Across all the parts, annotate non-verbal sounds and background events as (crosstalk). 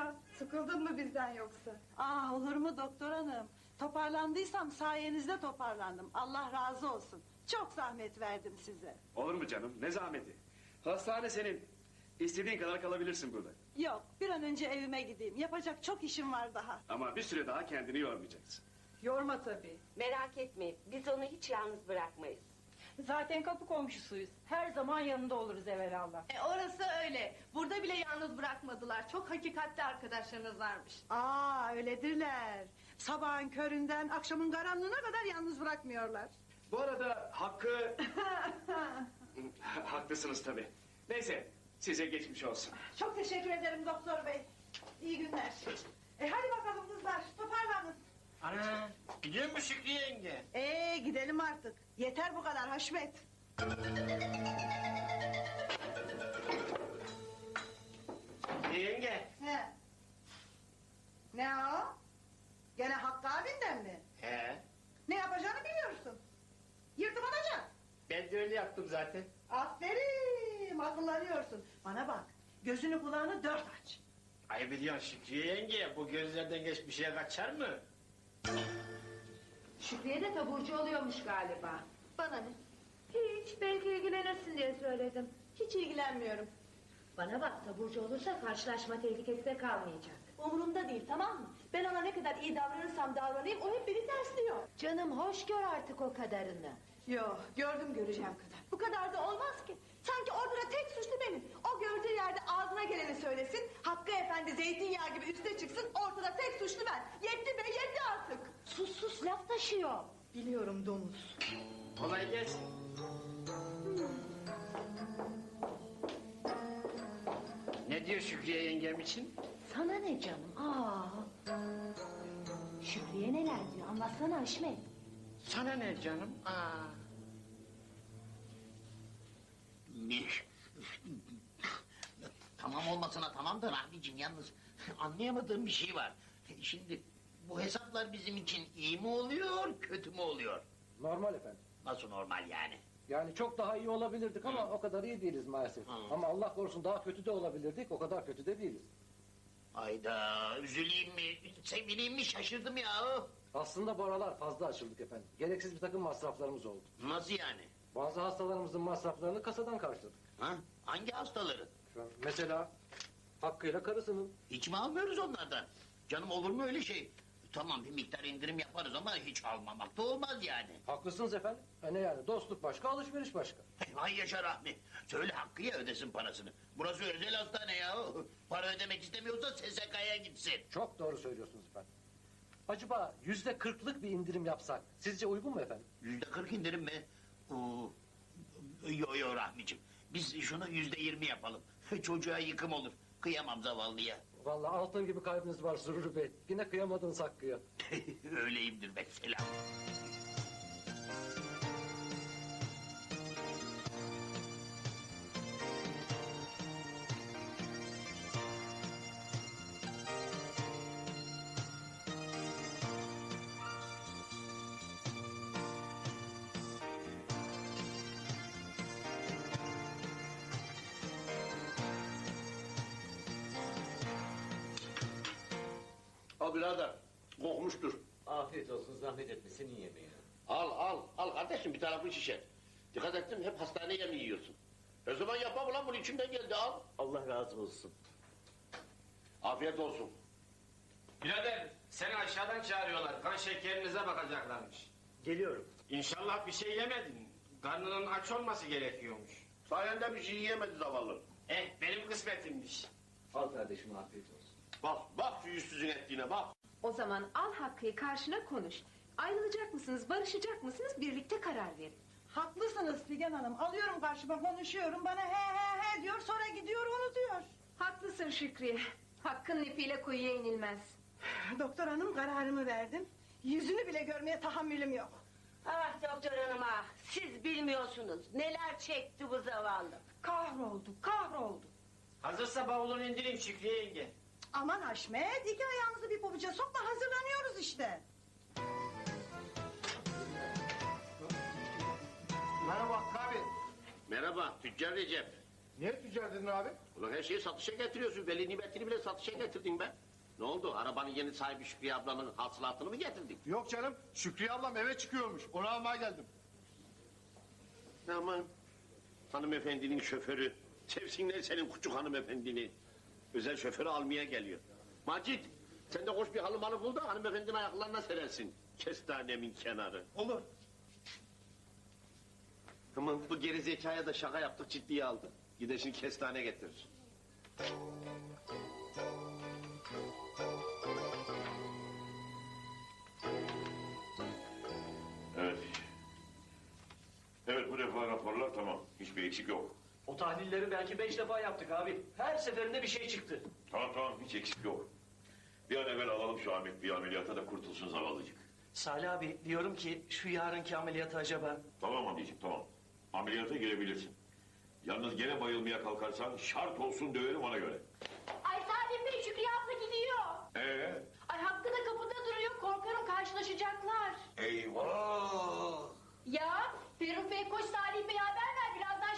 Fidan, sıkıldın mı bizden yoksa? Ah olur mu doktor hanım? Toparlandıysam sayenizde toparlandım. Allah razı olsun. Çok zahmet verdim size. Olur mu canım? Ne zahmeti? Hastane senin. İstediğin kadar kalabilirsin burada. Yok bir an önce evime gideyim. Yapacak çok işim var daha. Ama bir süre daha kendini yormayacaksın. Yorma tabii. Merak etmeyin, biz onu hiç yalnız bırakmayız. Zaten kapı komşusuyuz. Her zaman yanında oluruz evelallah. E orası öyle. Burada bile yalnız bırakmadılar. Çok hakikatli arkadaşlarınız varmış. Aa öyledirler. Sabahın köründen akşamın karanlığına kadar yalnız bırakmıyorlar. Bu arada Hakkı... (laughs) Haklısınız tabii. Neyse size geçmiş olsun. Çok teşekkür ederim doktor bey. İyi günler. E hadi bakalım kızlar toparlanın. Ana gidiyor mu Şükriye yenge? Ee gidelim artık. Yeter bu kadar Haşmet. Yenge. He. Ne o? Gene Hakkı abinden mi? He. Ne yapacağını biliyorsun. Yırtıp atacaksın. Ben de öyle yaptım zaten. Aferin akıllanıyorsun. Bana bak gözünü kulağını dört aç. Ay biliyorsun Şükriye yenge bu gözlerden geçmişe kaçar mı? Şükriye de taburcu oluyormuş galiba. Bana ne? Hiç belki ilgilenirsin diye söyledim. Hiç ilgilenmiyorum. Bana bak taburcu olursa karşılaşma tehlikesi de kalmayacak. Umurumda değil tamam mı? Ben ona ne kadar iyi davranırsam davranayım o hep beni tersliyor. Canım hoş gör artık o kadarını. Yo gördüm göreceğim kadar. Bu kadar da olmaz ki. Sanki orada tek suçlu benim. O gördüğü yerde ağzına geleni söylesin. Hakkı efendi zeytinyağı gibi üste çıksın. Ortada tek suçlu ben. Yetti be yetti artık. Sus sus laf taşıyor. Biliyorum domuz. Kolay gelsin. Ne diyor Şükriye yengem için? Sana ne canım? Aa. Şükriye neler diyor anlatsana Haşmet. Sana ne canım? Aa. Tamam olmasına tamam da Rahmiciğim yalnız (laughs) anlayamadığım bir şey var. Şimdi bu hesaplar bizim için iyi mi oluyor, kötü mü oluyor? Normal efendim. Nasıl normal yani? Yani çok daha iyi olabilirdik ama o kadar iyi değiliz maalesef. Hı. Ama Allah korusun daha kötü de olabilirdik, o kadar kötü de değiliz. Ayda üzüleyim mi, sevineyim mi şaşırdım ya. Aslında bu aralar fazla açıldık efendim. Gereksiz bir takım masraflarımız oldu. Nasıl yani? Bazı hastalarımızın masraflarını kasadan karşıladık. Ha? Hangi hastaları? Şu an mesela Hakkı'yla karısının. Hiç mi almıyoruz onlardan? Canım olur mu öyle şey? Tamam bir miktar indirim yaparız ama hiç almamak da olmaz yani. Haklısınız efendim. E ne yani dostluk başka, alışveriş başka. Hay yaşa Rahmi. Söyle Hakkı'ya ödesin parasını. Burası özel hastane ya. Para ödemek istemiyorsa SSK'ya gitsin. Çok doğru söylüyorsunuz efendim. Acaba yüzde kırklık bir indirim yapsak sizce uygun mu efendim? Yüzde kırk indirim mi? Oo, yo yo Rahmiciğim. Biz şunu yüzde yirmi yapalım. Çocuğa yıkım olur. Kıyamam zavallıya. Vallahi altın gibi kalbiniz var Surur Bey. Yine kıyamadınız Hakkı'ya. (laughs) Öyleyimdir be selam. Al birader. Kokmuştur. Afiyet olsun zahmet etme senin yemeğin. Al al. Al kardeşim bir tarafı şişer. Dikkat ettim hep hastane yemeği yiyorsun. O zaman yapma ulan bunu içimden geldi al. Allah razı olsun. Afiyet olsun. Birader seni aşağıdan çağırıyorlar. Kan şekerinize bakacaklarmış. Geliyorum. İnşallah bir şey yemedin. Karnının aç olması gerekiyormuş. Sayende bir şey yiyemedi zavallı. Eh benim kısmetimmiş. Al kardeşim afiyet olsun. Bak bak şu yüzsüzün ettiğine bak. O zaman al Hakkı'yı karşına konuş. Ayrılacak mısınız, barışacak mısınız birlikte karar verin. Haklısınız Figen Hanım. Alıyorum karşıma konuşuyorum. Bana he he he diyor sonra gidiyor unutuyor. Haklısın Şükriye. Hakkın ipiyle kuyuya inilmez. Doktor hanım kararımı verdim. Yüzünü bile görmeye tahammülüm yok. Ah doktor hanım ah, siz bilmiyorsunuz. Neler çekti bu zavallı. Kahroldu, kahroldu. Hazırsa bavulunu indireyim Şükriye yenge. Aman Haşmet, iki ayağımızı bir pabuca sokma hazırlanıyoruz işte. Merhaba Hakkı abi. Merhaba Tüccar Recep. Niye tüccar dedin abi? Ulan her şeyi satışa getiriyorsun. Veli nimetini bile satışa getirdin be. Ne oldu? Arabanın yeni sahibi Şükrü ablanın hasılatını mı getirdin? Yok canım Şükriye ablam eve çıkıyormuş. Onu almaya geldim. Aman. Hanımefendinin şoförü. Sevsinler senin küçük hanımefendini. Özel şoförü almaya geliyor. Macit sen de koş bir halı malı bul da hanımefendinin ayaklarına serersin. Kestanemin kenarı. Olur. Aman bu geri zekaya da şaka yaptık ciddiye aldı. Gideşin kestane getirir. Evet. Evet bu defa raporlar tamam. Hiçbir eksik yok. O tahlilleri belki beş defa yaptık abi. Her seferinde bir şey çıktı. Tamam tamam hiç eksik yok. Bir an evvel alalım şu Ahmet bir ameliyata da kurtulsun zavallıcık. Salih abi diyorum ki şu yarınki ameliyatı acaba... Tamam anneciğim tamam. Ameliyata girebilirsin. Yalnız gene bayılmaya kalkarsan şart olsun döverim ona göre. Ay Salim Bey Şükriye abla gidiyor. Ee? Ay Hakkı da kapıda duruyor korkarım karşılaşacaklar. Eyvah! Ya Ferruh Bey koş Salih Bey haber ver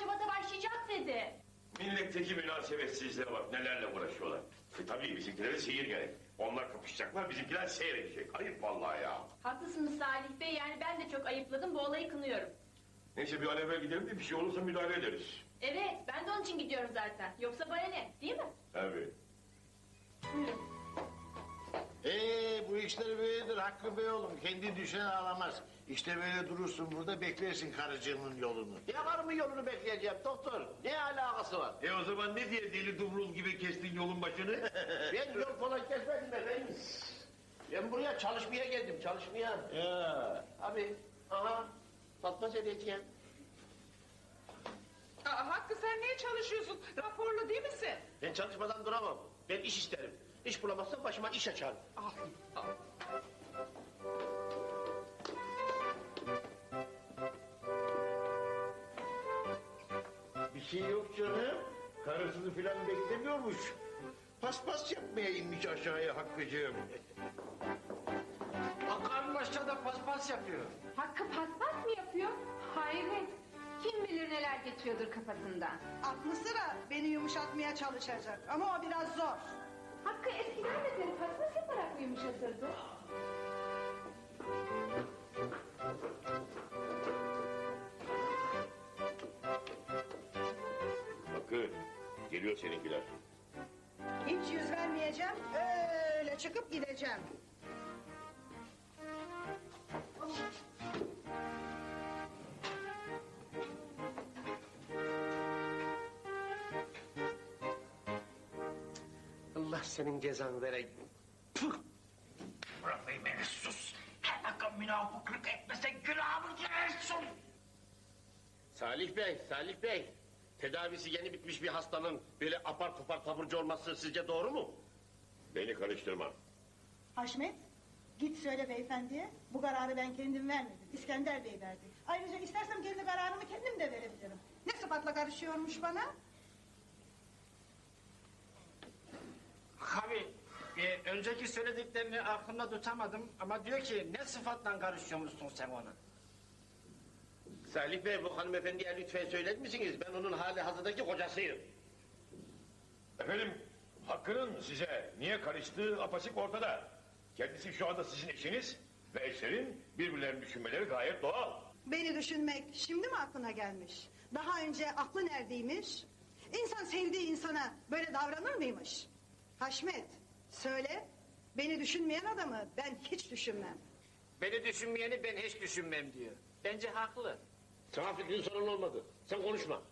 şabata başlayacak dedi. Milletteki münasebetsizliğe bak nelerle uğraşıyorlar. E, tabii bizimkilere seyir gerek. Onlar kapışacaklar bizimkiler seyredecek. Ayıp vallahi ya. Haklısınız Salih Bey yani ben de çok ayıpladım bu olayı kınıyorum. Neyse bir an evvel gidelim de bir şey olursa müdahale ederiz. Evet ben de onun için gidiyorum zaten. Yoksa bana ne değil mi? Tabii. Ee bu işler böyledir Hakkı Bey oğlum. Kendi düşen ağlamaz. İşte böyle durursun burada beklersin karıcığının yolunu. Ya var mı yolunu bekleyeceğim doktor? Ne alakası var? E o zaman ne diye deli dumrul gibi kestin yolun başını? (laughs) Ben yol falan kesmedim efendim. Ben buraya çalışmaya geldim, çalışmaya. Ya. Abi, aha, Fatma edeceğim. Aa, Hakkı sen niye çalışıyorsun? Raporlu değil misin? Ben çalışmadan duramam. Ben iş isterim. İş bulamazsam başıma iş açarım. Bir şey yok canım. Karısını filan beklemiyormuş. Paspas yapmaya inmiş aşağıya Hakkı'cığım. (laughs) Bakarın aşağıda paspas yapıyor. Hakkı paspas mı yapıyor? Hayret. Kim bilir neler geçiyordur kafasından. Aklı sıra beni yumuşatmaya çalışacak ama o biraz zor. Hakkı eskiden de seni paspas yaparak mı yumuşatırdı? Hakkı, geliyor seninkiler. Hiç yüz vermeyeceğim, öyle çıkıp gideceğim. Senin cezanı vereyim. Bırak bey beni sus. Her dakika münafıklık etmese günahımı girersin. Salih Bey, Salih Bey. Tedavisi yeni bitmiş bir hastanın böyle apar topar taburcu olması sizce doğru mu? Beni karıştırma. Haşmet, git söyle beyefendiye. Bu kararı ben kendim vermedim. İskender Bey verdi. Ayrıca istersem kendi kararımı kendim de verebilirim. Ne sıfatla karışıyormuş bana? Abi, e, önceki söylediklerini aklımda tutamadım ama diyor ki ne sıfatla karışıyormuşsun sen ona? Salih Bey bu hanımefendiye lütfen söyler misiniz? Ben onun hali hazırdaki kocasıyım. Efendim, Hakkı'nın size niye karıştığı apaçık ortada. Kendisi şu anda sizin eşiniz ve eşlerin birbirlerini düşünmeleri gayet doğal. Beni düşünmek şimdi mi aklına gelmiş? Daha önce aklı neredeymiş? İnsan sevdiği insana böyle davranır mıymış? Haşmet, söyle. Beni düşünmeyen adamı ben hiç düşünmem. Beni düşünmeyeni ben hiç düşünmem diyor. Bence haklı. Sana fikrin sorun olmadı. Sen konuşma.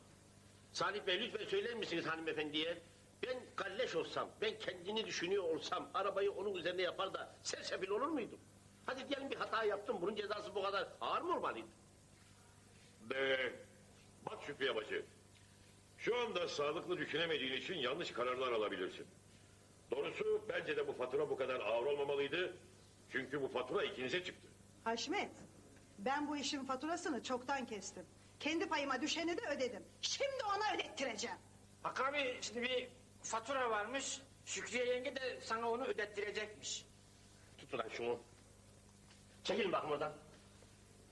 Salih Bey lütfen söyler misiniz hanımefendiye? Ben galleş olsam, ben kendini düşünüyor olsam arabayı onun üzerine yapar da sersefil olur muydum? Hadi diyelim bir hata yaptım. Bunun cezası bu kadar ağır mı olmalıydı? Be, bak Şükrüye bacı. Şu anda sağlıklı düşünemediğin için yanlış kararlar alabilirsin. Doğrusu bence de bu fatura bu kadar ağır olmamalıydı. Çünkü bu fatura ikinize çıktı. Haşmet, ben bu işin faturasını çoktan kestim. Kendi payıma düşeni de ödedim. Şimdi ona ödettireceğim. Hakkı abi şimdi bir fatura varmış. Şükriye yenge de sana onu ödettirecekmiş. Tutun lan şunu. Çekilin bakın oradan.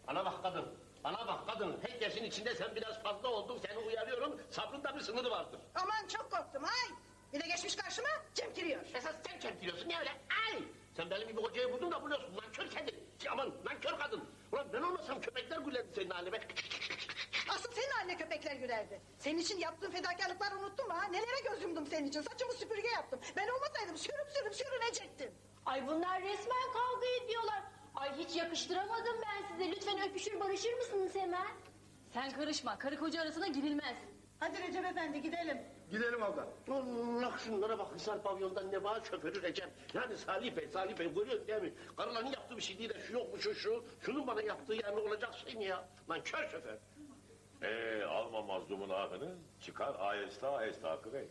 Bana bak kadın. Bana bak kadın. Herkesin içinde sen biraz fazla oldun. Seni uyarıyorum. Sabrında bir sınırı vardır. Aman çok korktum ay. Bir de geçmiş karşıma çemkiriyor. Esas sen çemkiriyorsun ne öyle? Ay! Sen benim gibi kocayı buldun da buluyorsun. Nankör kendin. Aman nankör kadın. Ulan ben olmasam köpekler gülerdi senin halime. Asıl senin haline köpekler gülerdi. Senin için yaptığım fedakarlıkları unuttun mu ha? Nelere göz yumdum senin için? Saçımı süpürge yaptım. Ben olmasaydım sürüp sürüp sürünecektim. Ay bunlar resmen kavga ediyorlar. Ay hiç yakıştıramadım ben size. Lütfen öpüşür barışır mısınız hemen? Sen karışma. Karı koca arasına girilmez. Hadi Recep Efendi gidelim. Gidelim abla. Allah şunlara bak Hisar pavyondan ne var şoförü Recep. Yani Salih Bey, Salih Bey görüyorsun değil mi? Karıların yaptığı bir şey değil de şu yok mu şu şu. Şunun bana yaptığı yani olacak şey mi ya? Lan kör şoför. Ee, alma mazlumun ahını, çıkar aheste aheste Hakkı Bey.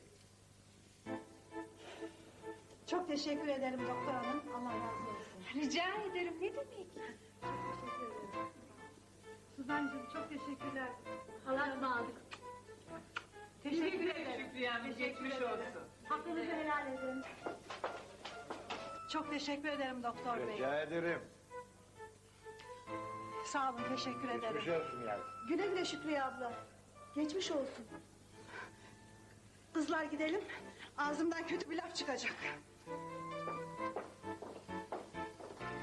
Çok teşekkür ederim doktor hanım. Allah razı olsun. Rica ederim ne demek? Suzancığım çok teşekkürler. Halat mı aldık? Teşekkür ederim Şükrü Geçmiş olsun. Hakkınızı helal edin. Çok teşekkür ederim doktor bey. Rica ederim. Sağ olun teşekkür ederim. Geçmiş olsun yani. Güle güle Şükriye abla. Geçmiş olsun. Kızlar gidelim. Ağzımdan kötü bir laf çıkacak.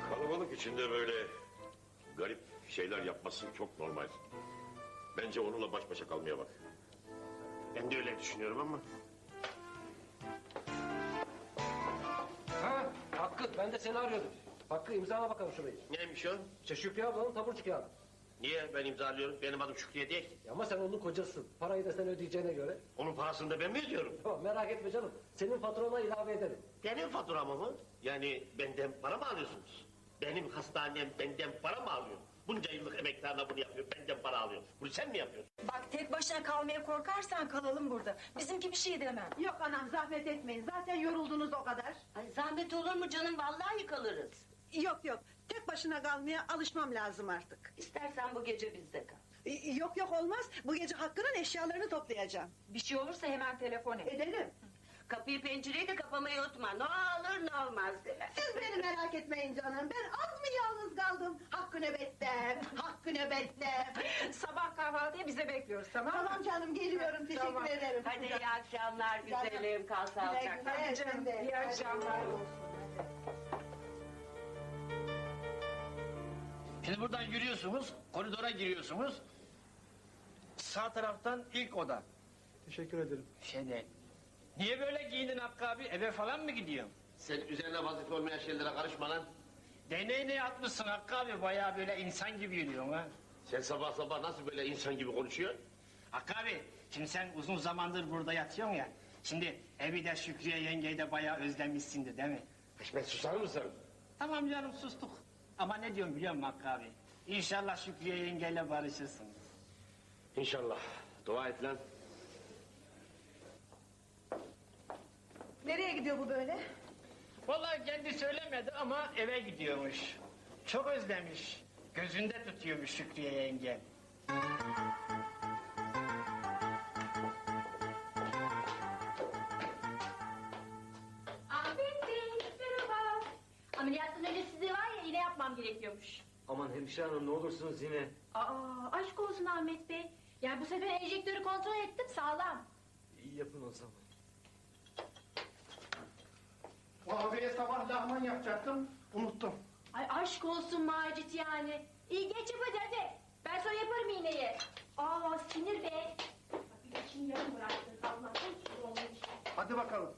Kalabalık içinde böyle garip şeyler yapması çok normal. Bence onunla baş başa kalmaya bak. Ben de öyle düşünüyorum ama. Ha Hakkı ben de seni arıyordum. Hakkı imzala bakalım şurayı. Neymiş o? İşte Şükrü ablanın taburcu kağıdı. Niye ben imzalıyorum? Benim adım Şükriye değil. ki. Ya Ama sen onun kocasısın. Parayı da sen ödeyeceğine göre. Onun parasını da ben mi ödüyorum? Tamam merak etme canım. Senin faturana ilave ederim. Benim faturamı mı? Yani benden para mı alıyorsunuz? Benim hastanem benden para mı alıyor? Bunca yıllık emeklerine bunu yapıyor, benden para alıyor. Bunu sen mi yapıyorsun? Bak tek başına kalmaya korkarsan kalalım burada. Bizimki bir şey demem. Yok anam zahmet etmeyin. Zaten yoruldunuz o kadar. Ay zahmet olur mu canım? Vallahi kalırız. Yok yok. Tek başına kalmaya alışmam lazım artık. İstersen bu gece bizde kal. Yok yok olmaz. Bu gece Hakkı'nın eşyalarını toplayacağım. Bir şey olursa hemen telefon et. Ederim. Kapıyı pencereyi de kapamayı unutma. Ne olur ne olmaz de. Siz beni merak etmeyin canım. Ben az mı yalnız kaldım? Hakkı nöbette, hakkı nöbette. Sabah kahvaltıya bize bekliyoruz tamam mı? Tamam canım geliyorum. Teşekkür Tamam. ederim. Hadi iyi akşamlar Canım. güzelim. Kal Güle sağlıcakla. güle, canım, sen de. iyi Hadi, akşamlar. Şimdi buradan yürüyorsunuz, koridora giriyorsunuz. Sağ taraftan ilk oda. Teşekkür ederim. Şey değil. Niye böyle giyindin Hakkı abi? Eve falan mı gidiyorsun? Sen üzerine vazife olmayan şeylere karışma lan. Deneyine atmışsın Hakkı abi. Bayağı böyle insan gibi yürüyorsun ha. Sen sabah sabah nasıl böyle insan gibi konuşuyorsun? Hakkı abi, şimdi sen uzun zamandır burada yatıyorsun ya. Şimdi evi de Şükriye yengeyi de bayağı özlemişsindir değil mi? Hikmet susar mısın? Tamam canım sustuk. Ama ne diyorum biliyor musun Hakkı abi? İnşallah Şükriye yengeyle barışırsınız. İnşallah. Dua et lan. Nereye gidiyor bu böyle? Vallahi kendi söylemedi ama eve gidiyormuş. Çok özlemiş. Gözünde tutuyormuş Şükriye yenge. Ahmet Bey merhaba. Ameliyattan önce size var ya iğne yapmam gerekiyormuş. Aman hemşire hanım ne olursunuz yine. Aa aşk olsun Ahmet Bey. Yani bu sefer enjektörü kontrol ettim sağlam. İyi yapın o zaman. Abiye sabah lahman yapacaktım, unuttum. Ay aşk olsun Macit yani. İyi geç yap hadi hadi. Ben sonra yaparım iğneyi. Aa sinir be. Bir için yarım bıraktın. Allah hiç olmuş. Hadi bakalım.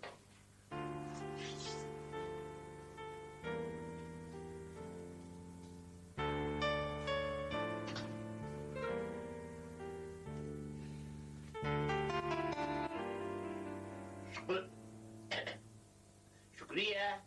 Şükriye.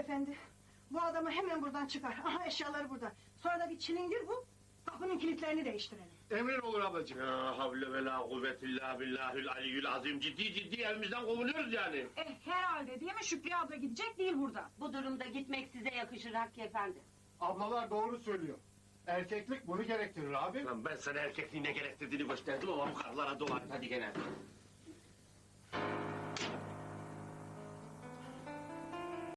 Efendi, bu adamı hemen buradan çıkar. Aha eşyaları burada. Sonra da bir çilingir bu. Kapının kilitlerini değiştirelim. Emrin olur ablacığım. Ya havle ve la kuvvet illa billahil aliyyül azim. Ciddi ciddi evimizden kovuluyoruz yani. Eh herhalde değil mi? Şükriye abla gidecek değil burada. Bu durumda gitmek size yakışır Hakkı Efendi. Ablalar doğru söylüyor. Erkeklik bunu gerektirir abi. Lan ben sana erkekliğin ne gerektirdiğini gösterdim ama bu karılara et hadi gene.